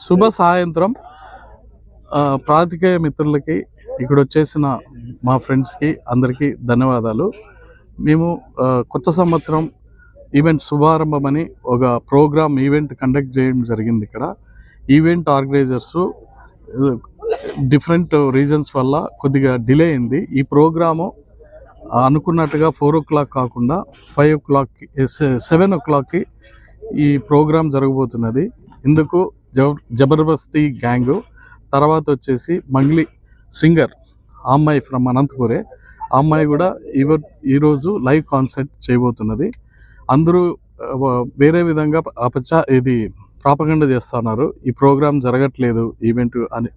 శుభ సాయంత్రం. ప్రాతికేయ మిత్రులకి ఇక్కడ వచ్చేసిన మా ఫ్రెండ్స్కి అందరికీ ధన్యవాదాలు. మేము కొత్త సంవత్సరం ఈవెంట్ శుభారంభమని ఒక ప్రోగ్రామ్ ఈవెంట్ కండక్ట్ చేయడం జరిగింది ఇక్కడ. ఈవెంట్ ఆర్గనైజర్స్ డిఫరెంట్ రీజన్స్ వల్ల కొద్దిగా డిలే అయింది. ఈ ప్రోగ్రాము అనుకున్నట్టుగా ఫోర్ ఓ క్లాక్ కాకుండా ఫైవ్ ఓ క్లాక్కి సెవెన్ ఓ క్లాక్కి ఈ ప్రోగ్రాం జరగబోతున్నది. ఇందుకు జబర్దస్తి గ్యాంగు. తర్వాత వచ్చేసి మంగ్లీ సింగర్ ఆ అమ్మాయి ఫ్రమ్ అనంతపురే. ఆ అమ్మాయి కూడా ఇవ ఈరోజు లైవ్ కాన్సర్ట్ చేయబోతున్నది. అందరూ వేరే విధంగా అపచా ఇది ప్రాపగండ చేస్తున్నారు. ఈ ప్రోగ్రాం జరగట్లేదు ఈవెంట్ అని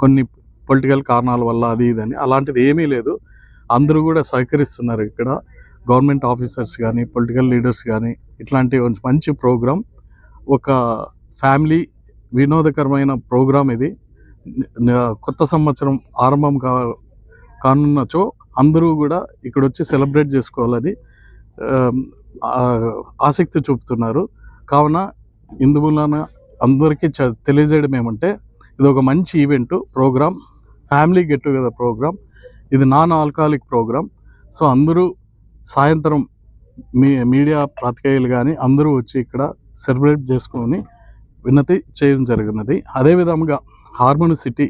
కొన్ని పొలిటికల్ కారణాల వల్ల అది ఇది అని. అలాంటిది ఏమీ లేదు. అందరూ కూడా సహకరిస్తున్నారు ఇక్కడ. గవర్నమెంట్ ఆఫీసర్స్ కానీ పొలిటికల్ లీడర్స్ కానీ ఇట్లాంటి మంచి ప్రోగ్రాం. ఒక ఫ్యామిలీ వినోదకరమైన ప్రోగ్రాం ఇది. కొత్త సంవత్సరం ఆరంభం కా కానున్నచో అందరూ కూడా ఇక్కడ వచ్చి సెలబ్రేట్ చేసుకోవాలని ఆసక్తి చూపుతున్నారు. కావున ఇందువలన అందరికీ తెలియజేయడం ఏమంటే ఇది ఒక మంచి event programme family get together programme. ఇది నాన్ ఆల్కహాలిక్ ప్రోగ్రామ్. సో అందరూ సాయంత్రం మీ మీడియా ప్రాతికేయులు కానీ అందరూ వచ్చి ఇక్కడ సెలబ్రేట్ చేసుకొని వినతి చేయడం జరిగినది. అదేవిధంగా హార్మోన్ సిటీ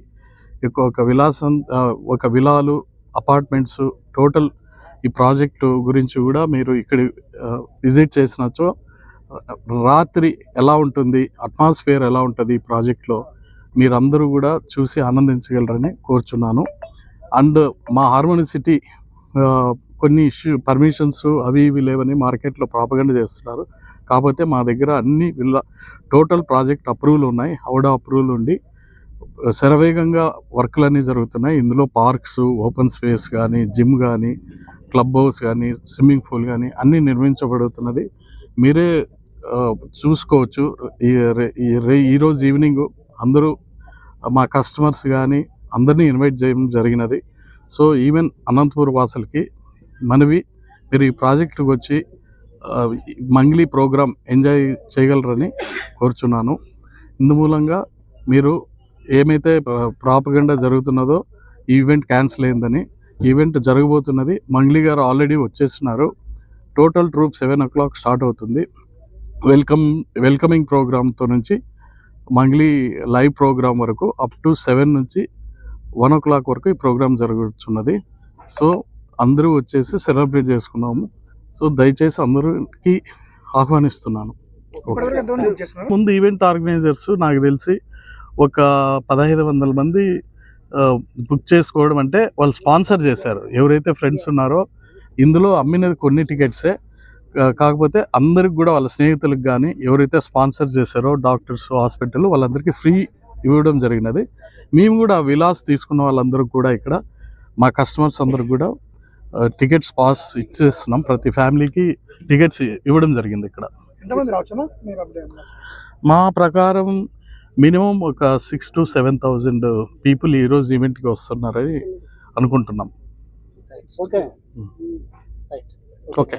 యొక్క ఒక విలాసం ఒక విలాలు అపార్ట్మెంట్స్ టోటల్ ఈ ప్రాజెక్టు గురించి కూడా మీరు ఇక్కడ విజిట్ చేసినచో రాత్రి ఎలా ఉంటుంది అట్మాస్ఫియర్ ఎలా ఉంటుంది ఈ ప్రాజెక్ట్లో మీరందరూ కూడా చూసి ఆనందించగలరని కోరుచున్నాను. అండ్ మా హార్మోని సిటీ కొన్ని ఇష్యూ పర్మిషన్స్ అవి ఇవి లేవని మార్కెట్లో ప్రాపగండ చేస్తున్నారు. కాకపోతే మా దగ్గర అన్ని విల్లా టోటల్ ప్రాజెక్ట్ అప్రూవల్ ఉన్నాయి. హౌడా అప్రూవల్ ఉండి శరవేగంగా వర్క్లన్నీ జరుగుతున్నాయి. ఇందులో పార్క్స్ ఓపెన్ స్పేస్ కానీ జిమ్ కానీ క్లబ్ హౌస్ కానీ స్విమ్మింగ్ పూల్ కానీ అన్నీ నిర్మించబడుతున్నది. మీరే చూసుకోవచ్చు. ఈ రే- ఈ ఈరోజు ఈవినింగ్ అందరూ మా కస్టమర్స్ కానీ అందరినీ ఇన్వైట్ చేయడం జరిగినది. సో ఈవెన్ అనంతపూర్ వాసులకి మనవి మీరు ఈ ప్రాజెక్టుకు వచ్చి మంగ్లీ ప్రోగ్రామ్ ఎంజాయ్ చేయగలరని కోరుచున్నాను. ఇందుమూలంగా మీరు ఏమైతే ప్రాపగండా జరుగుతున్నదో ఈ ఈవెంట్ క్యాన్సిల్ అయిందని ఈవెంట్ జరగబోతున్నది మంగ్లీ గారు ఆల్రెడీ వచ్చేస్తున్నారు. Total troupe seven o'clock start అవుతుంది. వెల్కమ్ వెల్కమింగ్ ప్రోగ్రామ్తో నుంచి మంగ్లీ లైవ్ ప్రోగ్రామ్ వరకు అప్ టు సెవెన్ నుంచి వన్ ఓ క్లాక్ వరకు ఈ ప్రోగ్రామ్ జరుగుతున్నది. సో అందరూ వచ్చేసి సెలబ్రేట్ చేసుకున్నాము. సో దయచేసి అందరికి ఆహ్వానిస్తున్నాను. ముందు ఈవెంట్ ఆర్గనైజర్స్ నాకు తెలిసి ఒక పదహైదు వందల మంది బుక్ చేసుకోవడం అంటే వాళ్ళు స్పాన్సర్ చేశారు. ఎవరైతే ఫ్రెండ్స్ ఉన్నారో ఇందులో అమ్మినది కొన్ని టికెట్సే. కాకపోతే అందరికి కూడా వాళ్ళ స్నేహితులకు కానీ ఎవరైతే స్పాన్సర్ చేశారో డాక్టర్స్ హాస్పిటల్ వాళ్ళందరికీ ఫ్రీ ఇవ్వడం జరిగినది. మేము కూడా విలాస్ తీసుకున్న వాళ్ళందరికీ కూడా ఇక్కడ మా కస్టమర్స్ అందరికి కూడా టికెట్స్ పాస్ ఇచ్చేస్తున్నాం. ప్రతి ఫ్యామిలీకి టికెట్స్ ఇవ్వడం జరిగింది ఇక్కడ. మా ప్రకారం మినిమం ఒక six to seven thousand people ఈరోజు ఈవెంట్కి వస్తున్నారని అనుకుంటున్నాం. Okay Hmm. Right Okay. Okay